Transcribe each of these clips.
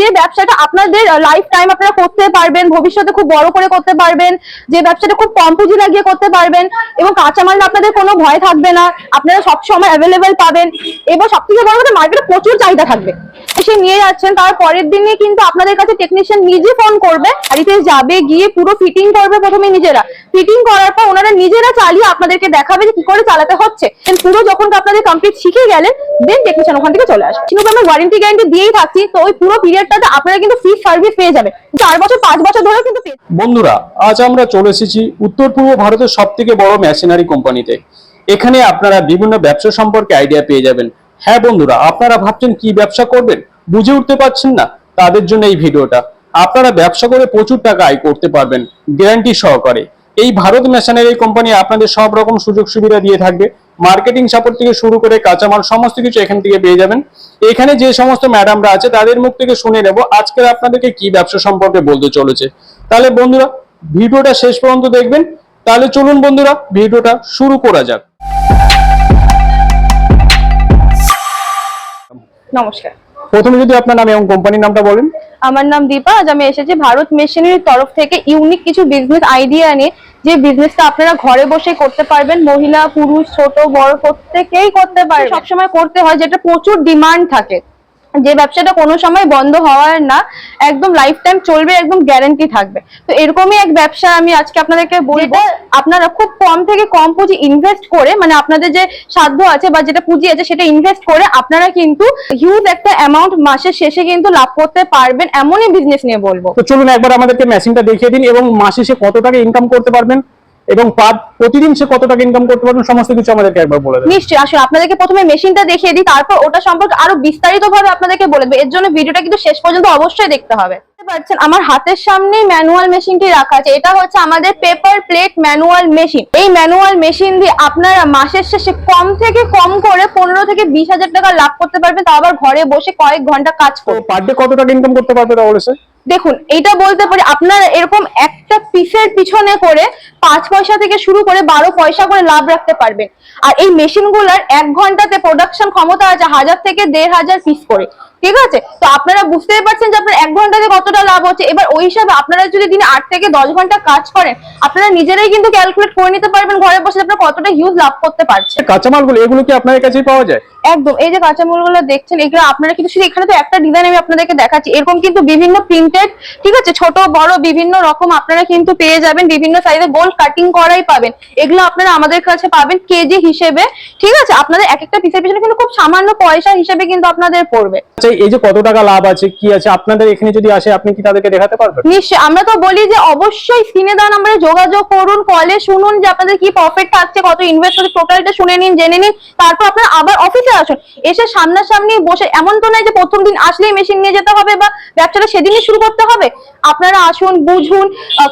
যে ব্যবসাটা আপনাদের লাইফ টাইম আপনারা করতে পারবেন, ভবিষ্যতে খুব বড় করে করতে পারবেন, যে ব্যবসাটা খুব কম পুঁজি লাগিয়ে করতে পারবেন, এবং কাঁচামাল আপনাদের কোনো ভয় থাকবে না, আপনারা সব সময় অ্যাভেলেবেল পাবেন, এবং সব থেকে বড় কথা মার্কেটে প্রচুর চাহিদা থাকবে। এসে নিয়ে যাচ্ছেন, তার পরের দিনে কিন্তু আপনাদের কাছে টেকনিশিয়ান নিজে ফোন করবে বাড়িতে যাবে, গিয়ে পুরো ফিটিং করবে প্রথমে নিজেরা। ফিটিং করার পর ওনারা নিজেরা চালিয়ে আপনাদেরকে দেখাবে যে কি করে চালাতে হচ্ছে। পুরো যখন আপনাদের কমপ্লিট শিখে গেলেন দেন টেকনিশিয়ান ওখান থেকে চলে আসবে। কিন্তু আমরা ওয়ারেন্টি গ্যারান্টি দিয়েই থাকছি, তো ওই পুরো পিরিয়ডটাতে আপনারা কিন্তু ফ্রি সার্ভিস পেয়ে যাবেন। চার বছর, পাঁচ বছর ধরে কিন্তু বন্ধুরা, আজ আমরা চলে এসেছি উত্তর পূর্ব ভারতের সব থেকে বড় মেশিনারি কোম্পানিতে এখানে আপনারা বিভিন্ন ব্যবসা সম্পর্কে আইডিয়া পেয়ে যাবেন। হ্যাঁ বন্ধুরা, আপনারা ভাবছেন কি ব্যবসা করবেন? বুঝে উঠতে পারছেন না? তাদের জন্য এই ভিডিওটা আপনারা ব্যবসা করে প্রচুর টাকা আয় করতে পারবেন গ্যারান্টি সহকারে। এই ভারত মেশিনারি কোম্পানি আপনাদের সব রকম সুযোগ সুবিধা দিয়ে থাকবে। মার্কেটিং সাপোর্ট থেকে শুরু করে কাঁচামাল সমস্ত কিছু এখান থেকে পেয়ে যাবেন। এখানে যে সমস্ত ম্যাডামরা আছে তাদের মুখ থেকে শুনে নেব আজকের আপনাদেরকে কি ব্যবসা সম্পর্কে বলতে চলেছে। তাহলে বন্ধুরা ভিডিওটা শেষ পর্যন্ত দেখবেন। তাহলে চলুন বন্ধুরা ভিডিওটা শুরু করা যাক। নমস্কার। প্রথমে যদি আপনার নাম এবং কোম্পানির নামটা বলেন। আমার নাম দীপা, আজ আমি এসেছি ভারত মেশিনারির তরফ থেকে ইউনিক কিছু বিজনেস আইডিয়া নিয়ে। যে বিজনেসটা আপনারা ঘরে বসে করতে পারবেন, মহিলা, পুরুষ, ছোট, বড় প্রত্যেকেই করতে পারে সবসময় করতে হয়, যেটা প্রচুর ডিমান্ড থাকে। যে ব্যবসাটা কোনো সময় বন্ধ হওয়ার না একদম লাইফ টাইম চলবে একদম গ্যারান্টি থাকবে। তো এরকমই এক ব্যবসা আমি আজকে আপনাদেরকে বলব। আপনারা খুব কম থেকে কম পুঁজি ইনভেস্ট করে মানে আপনাদের যে সাধ্য আছে বা যেটা পুঁজি আছে সেটা ইনভেস্ট করে আপনারা কিন্তু হিউজ একটা অ্যামাউন্ট মাসের শেষে কিন্তু লাভ করতে পারবেন এমনই বিজনেস নিয়ে বলব। তো চলুন একবার আমাদেরকে মেশিনটা দেখিয়ে দিন এবং মাসে সে কত টাকা ইনকাম করতে পারবেন? এবং পার- প্রতিদিন সে কত টাকা ইনকাম করতে পারবেন সমস্ত কিছু আমাদেরকে একবার বলে দেন নিশ্চয়ই আসলে আপনাদেরকে প্রথমে মেশিনটা দেখিয়ে দিই তারপর ওটা সম্পর্কে আরও বিস্তারিত ভাবে আপনাদেরকে বলে দেবো। এর জন্য ভিডিওটা কিন্তু শেষ পর্যন্ত অবশ্যই দেখতে হবে। পাচ্ছেন আমার হাতের সামনে ম্যানুয়াল মেশিনটি রাখা আছে। এটা হচ্ছে আমাদের পেপার প্লেট ম্যানুয়াল মেশিন। এই ম্যানুয়াল মেশিন দিয়ে আপনারা মাসের শেষে কম থেকে কম করে পনেরো থেকে বিশ হাজার টাকা লাভ করতে পারবেন। তাও আবার ঘরে বসে কয়েক ঘণ্টা কাজ তো করে পার ডে কত টাকা ইনকাম করতে পারবে তাহলে দেখুন এটা বলতে পারি আপনারা এরকম একটা পিসের পিছনে করে পাঁচ পয়সা থেকে শুরু করে বারো পয়সা করে লাভ রাখতে পারবেন। আর এই মেশিনগুলার এক ঘন্টাতে প্রোডাকশন ক্ষমতা আছে হাজার থেকে দেড় হাজার পিস করে, ঠিক আছে? তো আপনারা বুঝতেই পারছেন যে আপনার এক ঘন্টাতে কতটা লাভ হচ্ছে। এবার ওই হিসাবে আপনারা যদি দিনে আট থেকে দশ ঘণ্টা কাজ করেন, আপনারা নিজেরাই কিন্তু ক্যালকুলেট করে নিতে পারবেন ঘরে বসে আপনারা কতটা হিউজ লাভ করতে পারছেন। কাঁচামালগুলো, এগুলো কি আপনাদের কাছেই পাওয়া যায়? একদম। এই যে কাঁচামালগুলো দেখছেন এগুলো আপনারা কিন্তু শুধু এখানে তো একটা ডিজাইন আমি আপনাদেরকে দেখাচ্ছি। এরকম কিন্তু বিভিন্ন প্রিন্টেড ঠিক আছে ছোট বড় বিভিন্ন রকম আপনারা কিন্তু পেয়ে যাবেন। বিভিন্ন সাইজে গোল কাটিং করাই পাবেন। এগুলো আপনারা আমাদের কাছে পাবেন কেজি হিসেবে ঠিক আছে? আপনাদের এক একটা পিসের পিছনে কিন্তু খুব সামান্য পয়সা হিসেবে কিন্তু আপনাদের পড়বে। আচ্ছা এই যে কত টাকা লাভ আছে কি আছে আপনাদের এখানে যদি আসে আপনি কি তাদেরকে দেখাতে পারবেন? নিশ্চয়ই। আমরা তো বলি যে অবশ্যই স্ক্রিনে দেওয়া নাম্বারে যোগাযোগ করুন কলে শুনুন যে আপনাদের কি প্রফিট থাকছে কত ইনভেস্ট হচ্ছে টোটালটা শুনে নিন জেনে নিন। তারপর আপনারা আবার অফিসে আসুন এসে সামনাসামনি বসে এমন তো নয় যে প্রথম দিন আসলেই মেশিন নিয়ে যেতে হবে বা ব্যবসাটা সেদিনই শুরু করতে হবে। আপনারা আসুন বুঝুন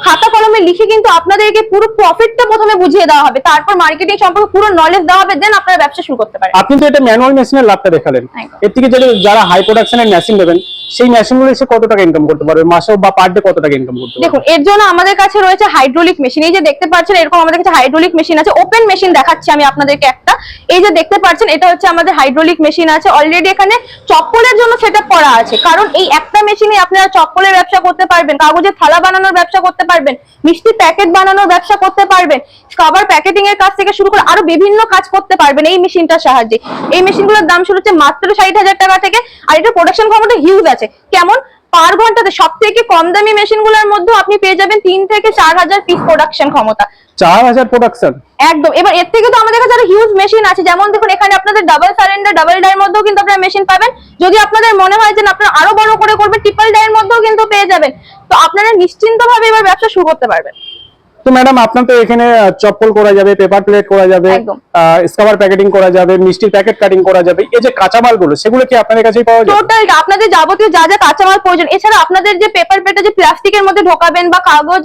খাতা কলমে লিখে কিন্তু আপনাদেরকে পুরো প্রফিটটা প্রথমে বুঝিয়ে দেওয়া হবে। তারপর মার্কেটিং সম্পর্কে পুরো নলেজ দেওয়া হবে দেন আপনারা ব্যবসা শুরু করতে পারেন। আপনি তো এটা ম্যানুয়াল মেশিনের লাভটা দেখালেন। এর থেকে যদি যারা হাই প্রোডাকশনের মেশিন নেবেন সেই মেশিনগুলো এসে কত টাকা ইনকাম করতে পারবে? মাসে বা পার ডে কত টাকা ইনকাম করতে পারবে? দেখুন এর জন্য আমাদের কাছে রয়েছে হাইড্রোলিক মেশিন এই যে দেখতে পাচ্ছেন এরকম আমাদের কাছে হাইড্রোলিক মেশিন আছে। ওপেন মেশিন দেখাচ্ছি আমি আপনাদেরকে একটা। এই যে দেখতে পাচ্ছেন এটা হচ্ছে আমাদের হাইড্রোলিক মেশিন আছে অলরেডি এখানে চপ্পলের জন্য সেট করা আছে। কারণ এই একটা মেশিনে আপনারা চপ্পলের ব্যবসা করতে পারবেন, কাগজের থালা বানানোর ব্যবসা করতে পারবেন মিষ্টি প্যাকেট বানানোর ব্যবসা করতে পারবেন খাবার প্যাকেটিং এর কাজ থেকে শুরু করে আরও বিভিন্ন কাজ করতে পারবেন এই মেশিনটার সাহায্যে। এই মেশিনগুলোর দাম শুরু হচ্ছে মাত্র ষাট হাজার টাকা থেকে, আর এটা প্রোডাকশন ক্ষমতা হিউজ আছে। কেমন? পার ঘন্টাতে সব থেকে কম দামি মেশিনগুলোর মধ্যে আপনি পেয়ে যাবেন তিন থেকে চার হাজার পিস প্রোডাকশন ক্ষমতা। চার হাজার প্রোডাকশন একদম। এবার এর থেকে তো আমাদের কাছে আরও হিউজ মেশিন আছে। যেমন দেখুন এখানে আপনাদের ডাবল সারেন্ডার ডাবল ডায়ের মধ্যেও কিন্তু আপনারা মেশিন পাবেন। যদি আপনাদের মনে হয় যে আপনারা আরও বড় করে করবেন ট্রিপল ডায়ের মধ্যেও কিন্তু পেয়ে যাবেন। তো আপনারা নিশ্চিন্তভাবে এবার ব্যবসা শুরু করতে পারবেন। তো ম্যাডাম আপনার তো এখানে চপ্পল করা যাবে পেপার প্লেট করা যাবে স্কাবার প্যাকেটিং করা যাবে মিষ্টির প্যাকেট কাটিং করা যাবে এই যে কাঁচামালগুলো সেগুলো কি আপনাদের কাছেই পাওয়া যায়? টোটাল আপনাদের যাবতীয় যা যা কাঁচামাল প্রয়োজন এছাড়া আপনাদের যে পেপার প্লেটটা যে প্লাস্টিকের মধ্যে ঢোকাবেন বা কাগজ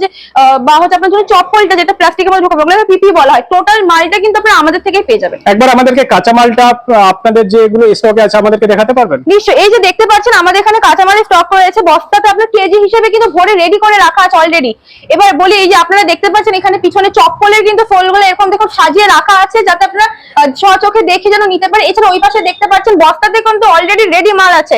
বা হচ্ছে আপনার জন্য চপ্পলটা যেটা প্লাস্টিকের মধ্যে ঢোকাবেন ওগুলো পিপি বলা হয়। টোটাল মালটা কিন্তু আপনারা আমাদের থেকেই পেয়ে যাবেন। একবার আমাদেরকে কাঁচামালটা আপনাদের যে এগুলো স্টকে আছে আমাদেরকে দেখাতে পারবেন? নিশ্চয়ই। এই যে দেখতে পাচ্ছেন আমাদের এখানে কাঁচামালের স্টক রয়েছে বস্তাতে আপনার কেজি হিসেবে কিন্তু ভরে রেডি করে রাখা আছে অলরেডি এবার বলি এই যে আপনারা দেখতে পাচ্ছেন, এখানে পিছনে চপ্পলের কিন্তু ফোলগুলো এরকম দেখুন সাজিয়ে রাখা আছে, যাতে আপনার চোখে দেখে যেন নিতে পারে এছাড়া ওই পাশে দেখতে পাচ্ছেন, বস্তাতে কিন্তু অলরেডি রেডি মাল আছে।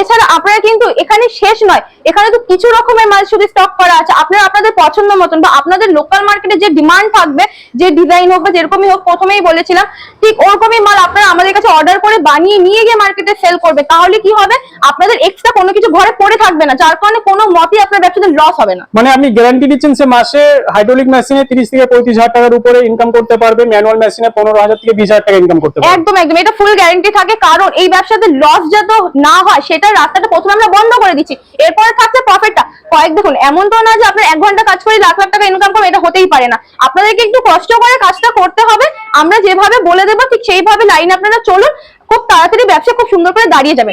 এছাড়া আপনারা কিন্তু এখানে শেষ নয়, এখানে তো কিছু রকমের মাল শুধু স্টক করা আছে। আপনারা আপনাদের পছন্দ মতন বা আপনাদের লোকাল মার্কেটে যে ডিমান্ড থাকবে, যে ডিজাইন হোক বা যেরকমই হোক, প্রথমেই বলেছিলাম, ঠিক ওরকমই মাল আপনারা আমাদের কাছে অর্ডার করে বানিয়ে নিয়ে গিয়ে মার্কেটে সেল করবে। তাহলে কি হবে? আপনাদের এক্সট্রা কোনো কিছু ঘরে পড়ে থাকবে না, যার কারণে কোনো মতেই আপনার ব্যবসাতে লস হবে না। মানে আপনি গ্যারান্টি দিচ্ছেন সে মাসে হাইড্রোলিক মেশিনে তিরিশ থেকে পঁয়ত্রিশ হাজার টাকার উপরে ইনকাম করতে পারবে ম্যানুয়াল মেশিনে পনেরো হাজার থেকে বিশ হাজার টাকা ইনকাম করতে পারবে। একদম একদম। এটা ফুল গ্যারান্টি থাকে, কারণ এই ব্যবসাতে লস যত না হয় সেটার রাস্তাটা প্রথমে আমরা বন্ধ করে দিচ্ছি। এরপরে থাকছে প্রফিটটা কয়েক, দেখুন, এমন তো না যে আপনার এক ঘণ্টা কাজ করে লাখ লাখ টাকা ইনকাম করবে, এটা হতেই পারে না। আপনাদেরকে একটু কষ্ট করে কাজটা করতে হবে। আমরা যেভাবে বলে দেবো, ঠিক সেইভাবে লাইন আপনারা চলুন। খুব তাড়াতাড়ি ব্যবসা খুব সুন্দর করে দাঁড়িয়ে যাবে।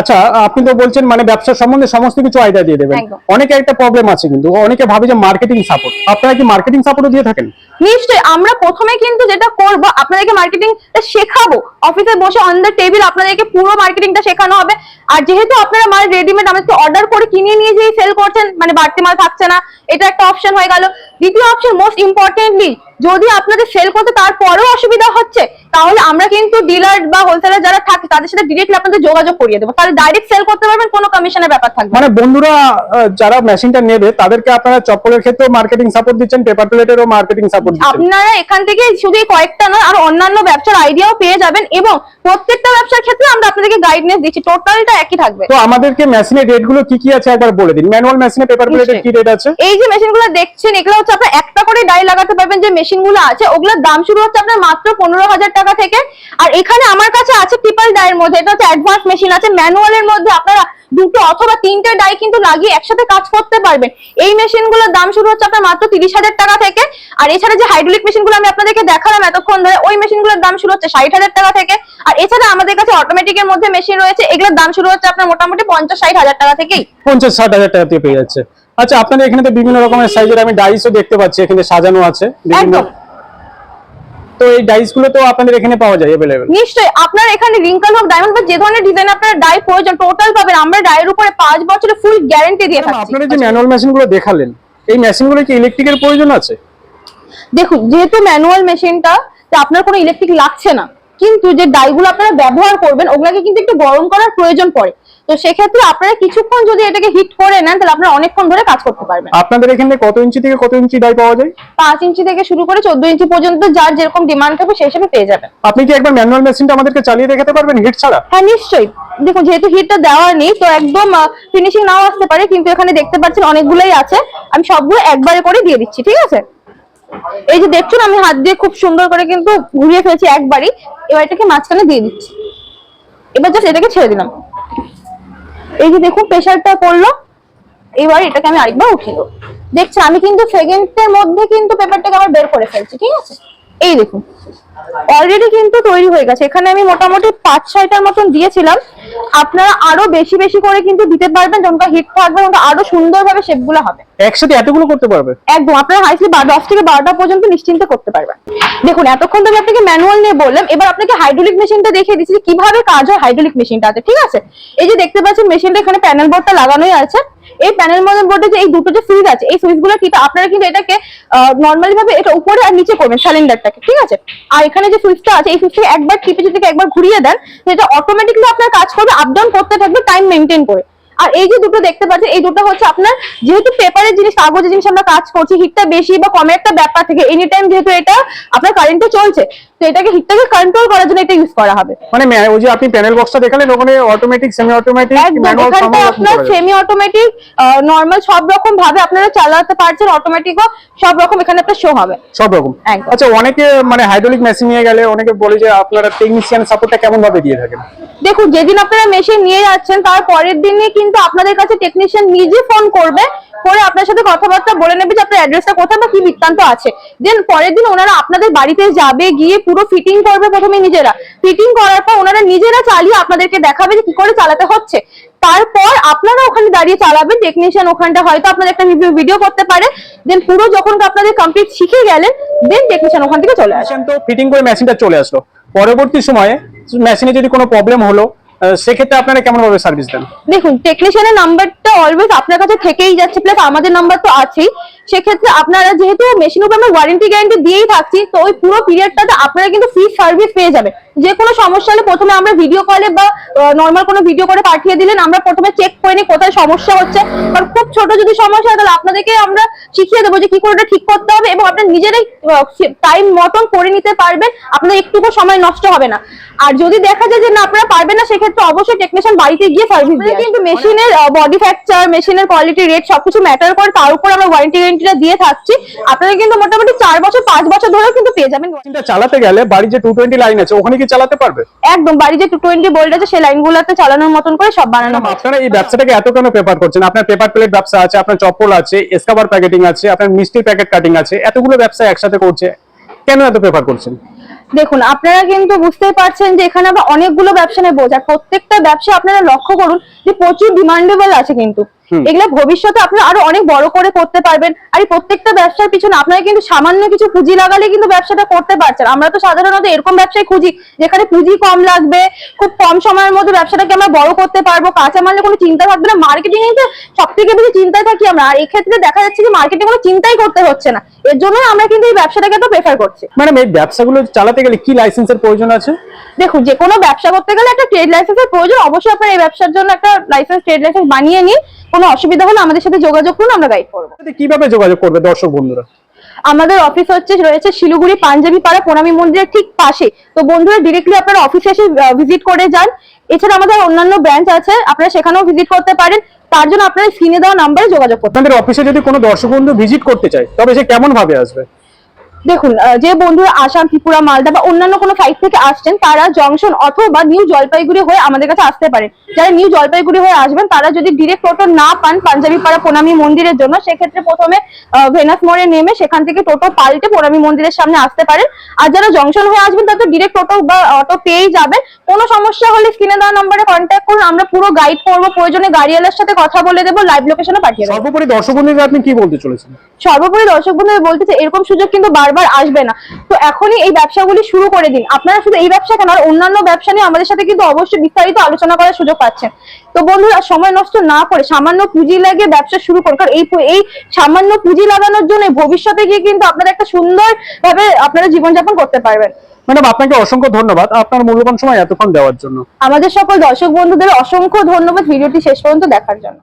আচ্ছা আপনি তো বলছেন মানে ব্যবসা সম্বন্ধে সমস্ত কিছু আইডিয়া দিয়ে দেবেন। অনেকে একটা প্রবলেম আছে কিন্তু অনেকে ভাবে যে মার্কেটিং সাপোর্ট আপনারা কি মার্কেটিং সাপোর্টও দিয়ে থাকেন? নিশ্চয়ই আমরা প্রথমে কিন্তু যেটা করব আপনাদেরকে মার্কেটিং শেখাবো। অফিসে বসে অন দ্য টেবিল আপনাদেরকে পুরো মার্কেটিংটা শেখানো হবে। আর যেহেতু আপনারা মাল রেডিমেড আমাদেরকে অর্ডার করে কিনে নিয়ে যেই সেল করছেন মানে বাড়তি মাল থাকছে না এটা একটা অপশন হয়ে গেল। দ্বিতীয় অপশন মোস্ট ইম্পর্টেন্টলি যদি আপনাদের সেল করতে তারপরেও অসুবিধা হচ্ছে তাহলে আমরা কিন্তু ডিলার বা হোলসেলার যারা থাকে তাদের সাথে ডিরেক্টলি আপনাদের যোগাযোগ করিয়ে দেবো। তাহলে ডাইরেক্ট সেল করতে পারবেন কোনো কমিশনের ব্যাপার থাকবে মানে বন্ধুরা যারা মেশিনটা নেবে তাদেরকে আপনারা চপ্পলের ক্ষেত্রেও মার্কেটিং সাপোর্ট দিচ্ছেন পেপার প্লেটেরও মার্কেটিং সাপোর্ট আপনারা এখান থেকে শুধু কয়েকটা নয় আর অন্যান্য ব্যবসার আইডিয়াও পেয়ে যাবেন এবং প্রত্যেকটা ব্যবসার ক্ষেত্রে আমরা আপনাদেরকে গাইডনেস দিচ্ছি টোটালটা একই থাকবে। তো আমাদেরকে মেশিনের রেটগুলো কি কি আছে একবার বলে দিন। ম্যানুয়াল মেশিনে পেপার প্লেটের কি রেট আছে? এই যে মেশিনগুলো দেখছেন এগুলো হচ্ছে আপনার একটা করে ডাই লাগাতে পারবেন যে মেশিনগুলো আছে, ওগুলোর দাম শুরু হচ্ছে আপনার মাত্র পনেরো হাজার টাকা থেকে। আর এখানে আমার কাছে আছে ট্রিপল ডাইয়ের মধ্যে, এটা হচ্ছে অ্যাডভান্স মেশিন আছে ম্যানুয়ালের মধ্যে আপনারা দুটো অথবা তিনটে ডাই কিন্তু লাগিয়ে একসাথে কাজ করতে পারবেন। এই মেশিনগুলোর দাম শুরু হচ্ছে আপনার মাত্র তিরিশ হাজার টাকা থেকে। আর এছাড়া যে হাইড্রোলিক মেশিনগুলো আমি আপনাদেরকে দেখালাম এতক্ষণ ধরে, ওই মেশিনগুলোর দাম শুরু হচ্ছে ষাট হাজার টাকা থেকে। আর এছাড়া আমাদের কাছে অটোমেটিক এর মধ্যে মেশিন রয়েছে, এগুলোর দাম শুরু হচ্ছে আপনার মোটামুটি পঞ্চাশ ষাট হাজার টাকা থেকেই। পঞ্চাশ ষাট হাজার টাকা দিয়ে পেয়ে যাচ্ছে। আচ্ছা আপনাদের এখানে তো বিভিন্ন রকমের সাইজের আমি ডাইসও দেখতে পাচ্ছি এখানে সাজানো আছে বিভিন্ন একদম। তো এই ডাইসগুলো তো আপনাদের এখানে পাওয়া যায় অ্যাভেলেবেল নিশ্চয়ই আপনার এখানে রিঙ্কল হোক ডায়মন্ড বা যে ধরনের ডিজাইন আপনার ডাই প্রয়োজন টোটাল পাবেন। আমরা ডাইয়ের উপরে পাঁচ বছরের ফুল গ্যারান্টি দিয়ে থাকছি। আপনারা যে ম্যানুয়াল মেশিনগুলো দেখালেন এই মেশিনগুলো কি ইলেকট্রিকের প্রয়োজন আছে? দেখুন যেহেতু ম্যানুয়াল মেশিনটা আপনার কোনো ইলেকট্রিক লাগছে না। কিন্তু যে ডাইগুলো আপনারা ব্যবহার করবেন ওগুলাকে কিন্তু একটু গরম করার প্রয়োজন পড়ে। তো সেক্ষেত্রে আপনারা কিছুক্ষণ যদি এটাকে হিট করে নেন তাহলে আপনারা অনেকক্ষণ ধরে কাজ করতে পারবেন। আপনাদের এখানে কত ইঞ্চি থেকে কত ইঞ্চি ডাই পাওয়া যায়? পাঁচ ইঞ্চি থেকে শুরু করে চোদ্দ ইঞ্চি পর্যন্ত যার যেরকম ডিমান্ড থাকবে সেই হিসেবে পেয়ে যাবেন। আপনি কি একবার ম্যানুয়াল মেশিনটা আমাদেরকে চালিয়ে দেখাতে পারবেন হিট ছাড়া? হ্যাঁ নিশ্চয়ই। দেখুন যেহেতু হিটটা দেওয়া নেই তো একদম ফিনিশিং নাও আসতে পারে কিন্তু এখানে দেখতে পাচ্ছেন অনেকগুলোই আছে। আমি সবগুলো একবারে করে দিয়ে দিচ্ছি ঠিক আছে? এই যে দেখছেন আমি হাত দিয়ে খুব সুন্দর করে কিন্তু ঘুরিয়ে ফেলেছি একবারই। এবার এটাকে মাঝখানে দিয়ে দিচ্ছি। এবার জাস্ট এটাকে ছেড়ে দিলাম। এই যে দেখুন প্রেশারটা পড়ল। এবার এটাকে আমি আরেকবার উঠিয়ে দেবো দেখছেন, আমি কিন্তু সেকেন্ডের মধ্যে কিন্তু পেপারটাকে আবার বের করে ফেলছি, ঠিক আছে? এই দেখুন। অলরেডি কিন্তু তৈরি হয়ে গেছে। এখানে আমি মোটামুটি পাঁচ ছয়টার মতন দিয়েছিলাম। আপনারা আরও বেশি বেশি করে কিন্তু দিতে পারবেন। যখন হিট থাকবে তখন আরও সুন্দরভাবে শেপগুলো হবে। একসাথে এতগুলো করতে পারবে? একদম। আপনার হাইসলি দশ থেকে বারোটা পর্যন্ত নিশ্চিন্তে করতে পারবেন। দেখুন এতক্ষণ আমি আপনাকে ম্যানুয়াল নিয়ে বললাম এবার আপনাকে হাইড্রোলিক মেশিনটা দেখিয়ে দিচ্ছি যে কীভাবে কাজ হয় হাইড্রোলিক মেশিনটাতে ঠিক আছে? এই যে দেখতে পাচ্ছেন মেশিনটা এখানে প্যানেল বোর্ডটা লাগানোই আছে। এই প্যানেল মডেল বোর্ডে যে এই দুটো যে সুইচ আছে, এই সুইচগুলো কি আপনারা কিন্তু এটাকে নর্মালি ভাবে এটা উপরে আর নিচে করবেন সিলিন্ডারটাকে ঠিক আছে? আর এখানে যে সুইচটা আছে, এই সুইচটাকে একবার টিপে যদি একবার ঘুরিয়ে দেন এটা অটোমেটিকলি আপনার কাজ করবে আপ ডাউন করতে থাকবে টাইম মেনটেন করে। আর এই যে দুটো দেখতে পাচ্ছেন, এই দুটো হচ্ছে আপনার যেহেতু পেপারের জিনিস, কাগজের জিনিস আমরা কাজ করছি হিটটা বেশি বা কমের একটা ব্যাপার থেকে এনি টাইম যেহেতু এটা আপনার কারেন্টে চলছে তো এটাকে হিটটাকে কন্ট্রোল করার জন্য এটা ইউজ করা হবে। মানে ওই যে আপনি প্যানেল বক্সটা দেখালেন ওখানে অটোমেটিক সেমি অটোমেটিক ম্যানুয়াল আপনার সেমি অটোমেটিক নর্মাল সব রকম ভাবে আপনারা চালাতে পারছেন অটোমেটিকও সব রকম এখানে আপনার শো হবে। সব রকম। আচ্ছা অনেকে মানে হাইড্রোলিক মেশিন নিয়ে গেলে অনেকে বলে যে আপনারা টেকনিশিয়ান সাপোর্টটা কেমন ভাবে দিয়ে থাকেন? দেখুন যেদিন আপনারা মেশিন নিয়ে যাচ্ছেন তার পরের দিনই কিন্তু আপনাদের কাছে টেকনিশিয়ান নিজে ফোন করবে করে আপনার সাথে কথাবার্তা বলে নেবে যে আপনার অ্যাড্রেসটা কোথায় বা কি বৃত্তান্ত আছে। দেন পরের দিন ওনারা আপনাদের বাড়িতে যাবে গিয়ে পুরো ফিটিং করবে প্রথমে নিজেরা। ফিটিং করার পর ওনারা নিজেরা চালিয়ে আপনাদেরকে দেখাবে যে কি করে চালাতে হচ্ছে। তারপর আপনারা ওখানে দাঁড়িয়ে চালাবেন টেকনিশিয়ান ওখানটা হয়তো আপনাদের একটা রিভিউ ভিডিও করতে পারে। দেন পুরো যখন আপনাদের কমপ্লিট শিখে গেলেন দেন টেকনিশিয়ান ওখান থেকে চলে আসেন তো ফিটিং করে মেশিনটা চলে আসলো। পরবর্তী সময়ে মেশিনে যদি কোনো প্রবলেম হলো সেক্ষেত্রে আপনারা কেমন ভাবে সার্ভিস দেন? দেখুন টেকনিশিয়ানের নাম্বারটা অলওয়েজ আপনার কাছে থেকেই যাচ্ছে প্লাস আমাদের নাম্বার তো আছেই। সেক্ষেত্রে আপনারা যেহেতু মেশিনের উপর আমরা ওয়ারেন্টি গ্যারান্টি দিয়েই থাকছি তো ওই পুরো পিরিয়ডটাতে আপনারা কিন্তু ফ্রি সার্ভিস পেয়ে যাবেন। যে কোনো সমস্যা হলে প্রথমে আমরা ভিডিও কলে বা নর্মাল কোনো ভিডিও করে পাঠিয়ে দিলেন আমরা প্রথমে চেক করে নিই কোথায় সমস্যা হচ্ছে। কারণ খুব ছোট যদি সমস্যা হয় তাহলে আপনাদেরকে আমরা শিখিয়ে দেবো যে কি করে ঠিক করতে হবে এবং আপনার নিজেরাই টাইম মতন করে নিতে পারবেন। আপনার একটুকু সময় নষ্ট হবে না। আর যদি দেখা যায় যে না আপনারা পারবেন না সেক্ষেত্রে অবশ্যই টেকনিশিয়ান বাড়িতে গিয়ে সার্ভিস কিন্তু মেশিনের বডি ফ্যাকচার মেশিনের কোয়ালিটি রেট সবকিছু ম্যাটার করে তার উপর আমরা ওয়ারেন্টি গ্যারেন্টিটা দিয়ে থাকছি। আপনারা কিন্তু মোটামুটি চার বছর পাঁচ বছর ধরেও কিন্তু পেয়ে যাবেন চালাতে গেলে বাড়ি যে টু টোয়েন্টি লাইন আছে ওখানে কি চালাতে পারবে? একদম বাড়ি যে টু টোয়েন্টি বোল্ট আছে সেই লাইনগুলোতে চালানোর মতন করে সব বানানো হয় আপনারা এই ব্যবসাটাকে এত কেন পেপার করছেন? আপনার পেপার প্লেট ব্যবসা আছে আপনার চপ্পল আছে এসকাবার প্যাকেটিং আছে আপনার মিষ্টির প্যাকেট কাটিং আছে এতগুলো ব্যবসা একসাথে করছে কেন এত পেপার করছেন? দেখুন আপনারা কিন্তু বুঝতেই পারছেন যে এখানে আবার অনেকগুলো ব্যবসা নেই বোঝার প্রত্যেকটা ব্যবসা আপনারা লক্ষ্য করুন যে প্রচুর ডিমান্ডেবল আছে কিন্তু। এগুলো ভবিষ্যতে আপনারা আরও অনেক বড় করে করতে পারবেন। আর এই প্রত্যেকটা ব্যবসার পিছনে আপনারা কিন্তু সামান্য কিছু পুঁজি লাগালে কিন্তু ব্যবসাটা করতে পারছেন। আমরা তো সাধারণত এরকম ব্যবসায় খুঁজি যেখানে পুঁজি কম লাগবে খুব কম সময়ের মধ্যে ব্যবসাটাকে আমরা বড় করতে পারব। কাঁচামালের কোনো চিন্তা থাকবে না মার্কেটিং এ সব থেকে বেশি চিন্তায় থাকি আমরা। আর এক্ষেত্রে দেখা যাচ্ছে যে মার্কেটিং কোনো চিন্তাই করতে হচ্ছে না। এর জন্য আমরা কিন্তু এই ব্যবসাটাকে তো প্রেফার করছি। ম্যাডাম এই ব্যবসাগুলো চালাতে গেলে কি লাইসেন্সের প্রয়োজন আছে? দেখুন যে কোনো ব্যবসা করতে গেলে একটা ট্রেড লাইসেন্সের প্রয়োজন। অবশ্যই আপনার এই ব্যবসার জন্য একটা লাইসেন্স ট্রেড লাইসেন্স বানিয়ে নিন। কোনো অসুবিধা হলে আমাদের সাথে যোগাযোগ করুন আমরা গাইড করব। কীভাবে যোগাযোগ করবে দর্শক বন্ধুরা? আমাদের অফিস হচ্ছে রয়েছে শিলিগুড়ি পাঞ্জাবি পাড়া প্রণামী মন্দিরের ঠিক পাশে তো বন্ধুরা ডিরেক্টলি আপনারা অফিসে এসে ভিজিট করে যান। এছাড়া আমাদের অন্যান্য ব্রাঞ্চ আছে আপনারা সেখানেও ভিজিট করতে পারেন। তার জন্য আপনারা স্ক্রিনে দেওয়া নাম্বারে যোগাযোগ করতে আপনাদের অফিসে যদি কোনো দর্শক বন্ধু ভিজিট করতে চায় তবে সে কেমন ভাবে আসবে? দেখুন যে বন্ধুরা আসাম ত্রিপুরা মালদা বা অন্যান্য কোনো সাইট থেকে আসছেন তারা জংশন অথবা নিউ জলপাইগুড়ি হয়ে আমাদের কাছে আসতে পারে যারা নিউ জলপাইগুড়ি হয়ে আসবেন তারা যদি ডিরেক্ট টোটো না পান পাঞ্জাবি পাড়া প্রণামী মন্দিরের জন্য সেক্ষেত্রে প্রথমে ভেনাস মোড়ে নেমে সেখান থেকে টোটো পাল্টে প্রণামী মন্দিরের সামনে আসতে পারেন। আর যারা জংশন হয়ে আসবেন তারা তো ডিরেক্ট টোটো বা অটো পেয়েই যাবেন। কোনো সমস্যা হলে স্ক্রিনে দেওয়া নাম্বারে কন্ট্যাক্ট করুন। আমরা পুরো গাইড করব প্রয়োজনে গাড়িওয়ালার সাথে কথা বলে দেবো লাইভ লোকেশনে পাঠিয়ে দেবো। সর্বোপরি দর্শক বন্ধুদের আপনি কি বলতে চলেছেন? সর্বোপরি দর্শক বন্ধুরা বলতেছে এরকম সুযোগ কিন্তু বারবার আসবে না। তো এখনই এই ব্যবসাগুলি শুরু করে দিন। আপনারা শুধু এই ব্যবসা কেন আর অন্যান্য ব্যবসা নিয়ে আমাদের সাথে কিন্তু অবশ্যই বিস্তারিত আলোচনা করার সুযোগ পাচ্ছেন। তো বন্ধুরা সময় নষ্ট না করে সামান্য পুঁজি লাগিয়ে ব্যবসা শুরু করুন। কারণ এই এই সামান্য পুঁজি লাগানোর জন্য ভবিষ্যতে গিয়ে কিন্তু আপনারা একটা সুন্দর ভাবে আপনারা জীবনযাপন করতে পারবেন। ম্যাডাম আপনাকে অসংখ্য ধন্যবাদ। আপনার মূল্যবান সময় এতক্ষণ দেওয়ার জন্য। আমাদের সকল দর্শক বন্ধুদের অসংখ্য ধন্যবাদ। ভিডিওটি শেষ পর্যন্ত দেখার জন্য।